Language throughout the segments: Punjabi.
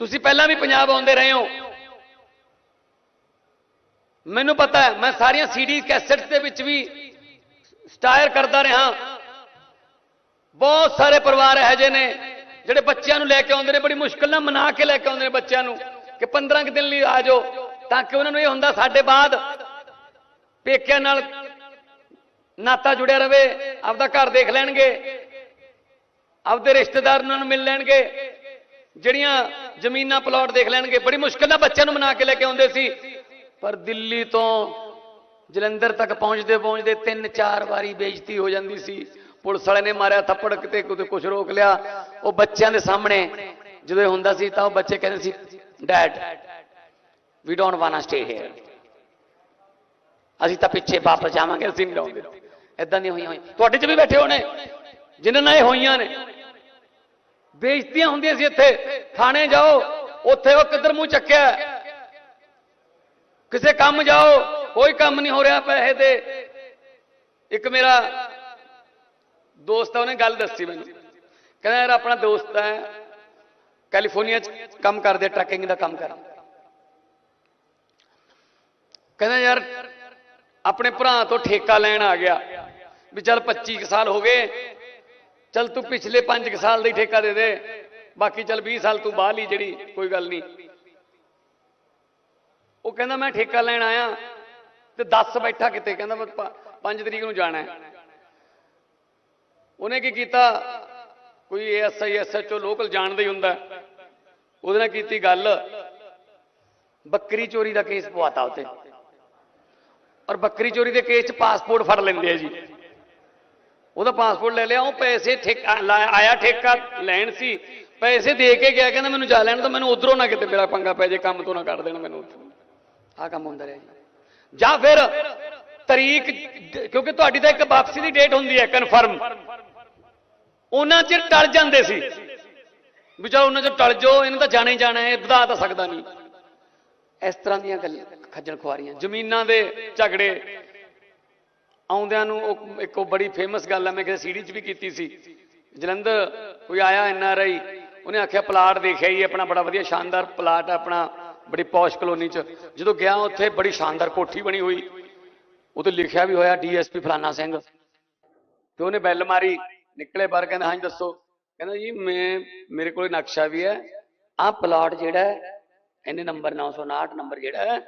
ਤੁਸੀਂ ਪਹਿਲਾਂ ਵੀ ਪੰਜਾਬ ਆਉਂਦੇ ਰਹੇ ਹੋ। ਮੈਨੂੰ ਪਤਾ ਹੈ, ਮੈਂ ਸਾਰੀਆਂ ਸੀਡੀ ਕੈਸੇਟਸ ਦੇ ਵਿੱਚ ਵੀ ਸਟਾਇਰ ਕਰਦਾ ਰਿਹਾ। ਬਹੁਤ ਸਾਰੇ ਪਰਿਵਾਰ ਇਹੋ ਜਿਹੇ ਨੇ ਜਿਹੜੇ ਬੱਚਿਆਂ ਨੂੰ ਲੈ ਕੇ ਆਉਂਦੇ ਨੇ, ਬੜੀ ਮੁਸ਼ਕਲ ਨਾਲ ਮਨਾ ਕੇ ਲੈ ਕੇ ਆਉਂਦੇ ਨੇ ਬੱਚਿਆਂ ਨੂੰ ਕਿ 15 ਕੁ ਦਿਨ ਲਈ ਆ ਜਾਓ ਤਾਂ ਕਿ ਉਹਨਾਂ ਨੂੰ ਇਹ ਹੁੰਦਾ ਸਾਡੇ ਬਾਅਦ ਪੇਕਿਆਂ ਨਾਲ ਨਾਤਾ ਜੁੜਿਆ ਰਵੇ, ਆਪਦਾ ਘਰ ਦੇਖ ਲੈਣਗੇ, ਆਪਦੇ ਰਿਸ਼ਤੇਦਾਰ ਉਹਨਾਂ ਨੂੰ ਮਿਲ ਲੈਣਗੇ। ਜਿਹੜੀਆਂ ਜ਼ਮੀਨਾਂ ਪਲਾਟ ਦੇਖ ਲੈਣਗੇ, ਬੜੀ ਮੁਸ਼ਕਲ ਨਾਲ ਬੱਚਿਆਂ ਨੂੰ ਮਨਾ ਕੇ ਲੈ ਕੇ ਆਉਂਦੇ ਸੀ। ਪਰ ਦਿੱਲੀ ਤੋਂ ਜਲੰਧਰ ਤੱਕ ਪਹੁੰਚਦੇ ਪਹੁੰਚਦੇ ਤਿੰਨ ਚਾਰ ਵਾਰੀ ਬੇਇੱਜ਼ਤੀ ਹੋ ਜਾਂਦੀ ਸੀ। ਪੁਲਿਸ ਵਾਲੇ ਨੇ ਮਾਰਿਆ ਥੱਪੜ ਕਿਤੇ ਕਿਤੇ ਕੁਝ ਰੋਕ ਲਿਆ। ਉਹ ਬੱਚਿਆਂ ਦੇ ਸਾਹਮਣੇ ਜਦੋਂ ਇਹ ਹੁੰਦਾ ਸੀ ਤਾਂ ਉਹ ਬੱਚੇ ਕਹਿੰਦੇ ਸੀ dad we don't want stay here ਅਸੀਂ ਤਾਂ ਪਿੱਛੇ ਵਾਪਸ ਜਾਵਾਂਗੇ, ਅਸੀਂ ਨਹੀਂ ਰਹੋਗੇ ਇਦਾਂ ਦੀਆਂ ਹੋਈਆਂ ਹੋਈਆਂ। ਤੁਹਾਡੇ 'ਚ ਵੀ ਬੈਠੇ ਹੋਣੇ, ਜਿਨ੍ਹਾਂ ਨਾਲ ਇਹ ਹੋਈਆਂ ਨੇ। ਬੇਇੱਜ਼ਤੀਆਂ ਹੁੰਦੀਆਂ ਸੀ ਇੱਥੇ। ਥਾਣੇ ਜਾਓ, ਉੱਥੇ ਉਹ ਕਿੱਧਰ ਮੂੰਹ ਚੱਕਿਆ? ਕਿਸੇ ਕੰਮ ਜਾਓ, ਕੋਈ ਕੰਮ ਨਹੀਂ ਹੋ ਰਿਹਾ ਪੈਸੇ ਤੇ ਇੱਕ ਮੇਰਾ ਦੋਸਤ ਆ, ਉਹਨੇ ਗੱਲ ਦੱਸੀ ਮੈਨੂੰ। ਕਹਿੰਦਾ, ਯਾਰ, ਆਪਣਾ ਦੋਸਤ ਹੈ ਕੈਲੀਫੋਰਨੀਆ ਚ ਕੰਮ ਕਰਦੇ, ਟਰੱਕਿੰਗ ਦਾ ਕੰਮ ਕਰਦਾ। ਕਹਿੰਦਾ, ਯਾਰ, ਆਪਣੇ ਭਰਾ ਤੋਂ ਠੇਕਾ ਲੈਣ ਆ ਗਿਆ। ਵੀ ਚੱਲ 25 ਕੁ ਸਾਲ ਹੋ ਗਏ ਚੱਲ ਤੂੰ ਪਿਛਲੇ 5 ਕੁ ਸਾਲ ਦਾ ਹੀ ਠੇਕਾ ਦੇ ਦੇ। ਬਾਕੀ ਚੱਲ 20 ਸਾਲ ਤੂੰ ਬਾਹਰ ਲਈ ਜਿਹੜੀ, ਕੋਈ ਗੱਲ ਨਹੀਂ। ਉਹ ਕਹਿੰਦਾ, ਮੈਂ ਠੇਕਾ ਲੈਣ ਆਇਆ ਤੇ 10 ਬੈਠਾ ਕਿਤੇ। ਕਹਿੰਦਾ, ਮੈਂ 5 ਤਰੀਕ ਨੂੰ ਜਾਣਾ ਹੈ। ਉਹਨੇ ਕੀ ਕੀਤਾ? ਕੋਈ ਐਸਆਈ ਐਸਐਚਓ ਲੋਕਲ ਜਾਣਦਾ ਹੀ ਹੁੰਦਾ। ਉਹਦੇ ਨਾਲ ਕੀਤੀ ਗੱਲ। ਬੱਕਰੀ ਚੋਰੀ ਦਾ ਕੇਸ ਪਵਾਤਾ ਉੱਤੇ ਔਰ ਬੱਕਰੀ ਚੋਰੀ ਦੇ ਕੇਸ 'ਚ ਪਾਸਪੋਰਟ ਫੜ ਲੈਂਦੇ ਆ ਜੀ। ਉਹਦਾ ਪਾਸਪੋਰਟ ਲੈ ਲਿਆ, ਉਹ ਪੈਸੇ ਠੇਕਾ ਲਾ- ਆਇਆ ਠੇਕਾ ਲੈਣ ਸੀ। ਪੈਸੇ ਦੇ ਕੇ ਗਿਆ, ਕਹਿੰਦਾ ਮੈਨੂੰ ਜਾ ਲੈਣ ਤਾਂ ਮੈਨੂੰ ਉਧਰੋਂ ਨਾ ਕਿਤੇ ਮੇਰਾ ਪੰਗਾ ਪੈ ਜੇ, ਕੰਮ ਤੋਂ ਨਾ ਕੱਢ ਦੇਣ ਮੈਨੂੰ ਉੱਥੋਂ। ਆਹ ਕੰਮ ਹੁੰਦਾ ਰਿਹਾ ਜੀ। ਜਾਂ ਫਿਰ ਤਰੀਕ ਕਿਉਂਕਿ ਤੁਹਾਡੀ ਤਾਂ ਇੱਕ ਵਾਪਸੀ ਦੀ ਡੇਟ ਹੁੰਦੀ ਹੈ ਕਨਫਰਮ ਉਹਨਾਂ ਚਿਰ ਟਲ ਜਾਂਦੇ ਸੀ। ਵੀ ਚਲੋ ਉਹਨਾਂ ਚਿਰ ਟਲ ਜਾਓ, ਇਹਨਾਂ ਤਾਂ ਜਾਣੇ ਜਾਣਾ ਹੈ ਇਹ ਵਧਾ ਤਾਂ ਸਕਦਾ ਨਹੀਂ। ਇਸ ਤਰ੍ਹਾਂ ਦੀਆਂ ਗੱਲਾਂ, ਖੱਜਲ ਖੁਆਰੀਆਂ, ਜ਼ਮੀਨਾਂ ਦੇ ਝਗੜੇ ਆਉਂਦਿਆਂ ਨੂੰ ਉਹ ਇੱਕ ਉਹ ਬੜੀ ਫੇਮਸ ਗੱਲ ਹੈ ਮੈਂ ਕਿਸੇ ਸੀਡੀ 'ਚ ਵੀ ਕੀਤੀ ਸੀ। ਜਲੰਧਰ ਕੋਈ ਆਇਆ ਐਨ ਆਰ ਆਈ ਉਹਨੇ ਆਖਿਆ ਪਲਾਟ ਦੇਖਿਆ ਹੀ ਆਪਣਾ ਬੜਾ ਵਧੀਆ ਸ਼ਾਨਦਾਰ ਪਲਾਟ ਆਪਣਾ ਬੜੀ ਪੌਸ਼ ਕਲੋਨੀ 'ਚ। ਜਦੋਂ ਗਿਆ ਉੱਥੇ ਬੜੀ ਸ਼ਾਨਦਾਰ ਕੋਠੀ ਬਣੀ ਹੋਈ। ਉਹਤੇ ਲਿਖਿਆ ਵੀ ਹੋਇਆ ਡੀਐਸਪੀ ਫਲਾਨਾ ਸਿੰਘ। ਤੇ ਉਹਨੇ ਬੈਲ ਮਾਰੀ, ਨਿਕਲੇ ਬਾਹਰ, ਕਹਿੰਦਾ, ਹਾਂਜੀ, ਦੱਸੋ। ਕਹਿੰਦਾ, ਜੀ, ਮੈਂ, ਮੇਰੇ ਕੋਲ ਨਕਸ਼ਾ ਵੀ ਹੈ। ਆਹ ਪਲਾਟ ਜਿਹੜਾ ਹੈ, ਇਹਨੇ ਨੰਬਰ 959 ਨੰਬਰ ਜਿਹੜਾ ਹੈ,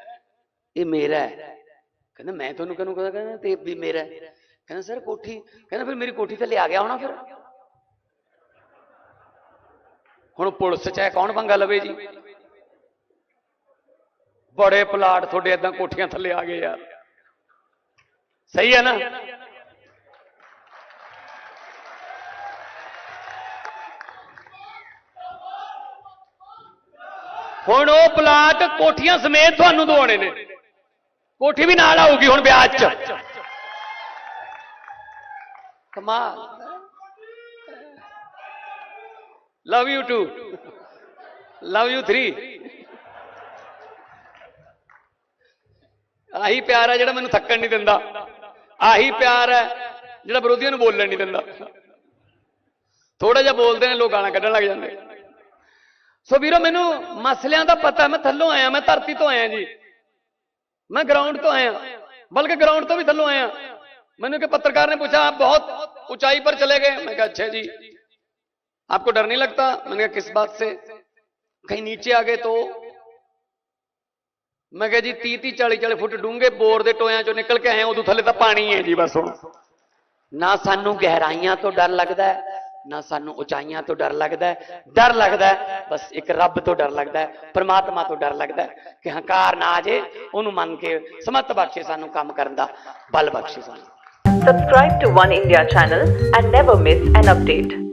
ਇਹ ਮੇਰਾ ਹੈ। ਕਹਿੰਦਾ ਮੈਂ ਤੁਹਾਨੂੰ ਕਿਹਨੂੰ ਕਹਿੰਦਾ ਕਹਿੰਦਾ ਤੇ ਵੀ ਮੇਰਾ ਕਹਿੰਦਾ, ਸਰ, ਕੋਠੀ ਕਹਿੰਦਾ, ਫਿਰ ਮੇਰੀ ਕੋਠੀ ਥੱਲੇ ਆ ਗਿਆ ਹੋਣਾ ਫਿਰ? ਹੁਣ ਪੁਲਿਸ ਚ ਹੈ, ਕੌਣ ਪੰਗਾ ਲਵੇ ਜੀ? ਬੜੇ ਪਲਾਟ ਤੁਹਾਡੇ ਏਦਾਂ ਕੋਠੀਆਂ ਥੱਲੇ ਆ ਗਏ ਯਾਰ ਸਹੀ ਹੈ ਨਾ? ਹੁਣ ਉਹ ਪਲਾਟ ਕੋਠੀਆਂ ਸਮੇਤ ਤੁਹਾਨੂੰ ਦਵਾਉਣੇ ਨੇ। ਕੋਠੀ ਵੀ ਨਾਲ ਆਊਗੀ ਹੁਣ ਵਿਆਜ ਚ। ਕਮਾਲ। Love you too love you 3 ਆਹੀ ਪਿਆਰ ਹੈ ਜਿਹੜਾ ਮੈਨੂੰ ਥੱਕਣ ਨਹੀਂ ਦਿੰਦਾ। ਆਹੀ ਪਿਆਰ ਹੈ ਜਿਹੜਾ ਵਿਰੋਧੀਆਂ ਨੂੰ ਬੋਲਣ ਨਹੀਂ ਦਿੰਦਾ। ਥੋੜਾ ਜਿਹਾ ਬੋਲਦੇ ਨੇ, ਲੋਕ ਗਾਲਾਂ ਕੱਢਣ ਲੱਗ ਜਾਂਦੇ। ਸੋ ਵੀਰੋ, ਮੈਨੂੰ ਮਸਲਿਆਂ ਦਾ ਪਤਾ, ਮੈਂ ਥੱਲੋਂ ਆਇਆ, ਮੈਂ ਧਰਤੀ ਤੋਂ ਆਇਆ ਜੀ। मैं ग्राउंड तो आया, बल्कि ग्राउंड तो भी थलो आया। मैंने के पत्रकार ने पूछा, आप बहुत ऊंचाई पर चले गए? मैं कहा अच्छा जी, आपको डर नहीं लगता? मैंने कहा, किस बात से? कहीं नीचे आ गए तो। मैं कहा, जी ती ती चाली चाली फुट डूँगे, बोर दे टोया चो निकल के आए उदू थले तो पानी है जी, बस हूँ ना सानू गहराइया तो डर लगता है। ਨਾ ਸਾਨੂੰ ਉਚਾਈਆਂ ਤੋਂ ਡਰ ਲੱਗਦਾ ਹੈ, ਡਰ ਲੱਗਦਾ ਹੈ, ਬਸ ਇੱਕ ਰੱਬ ਤੋਂ ਡਰ ਲੱਗਦਾ ਹੈ, ਪ੍ਰਮਾਤਮਾ ਤੋਂ ਡਰ ਲੱਗਦਾ ਹੈ ਕਿ ਹੰਕਾਰ ਨਾ ਆ ਜੇ, ਉਹਨੂੰ ਮੰਨ ਕੇ ਸਮਤ ਬਖਸ਼ੇ ਸਾਨੂੰ ਕੰਮ ਕਰਨ ਦਾ, ਬਲ ਬਖਸ਼ੇ ਸਾਨੂੰ Subscribe to One India channel and never miss an update.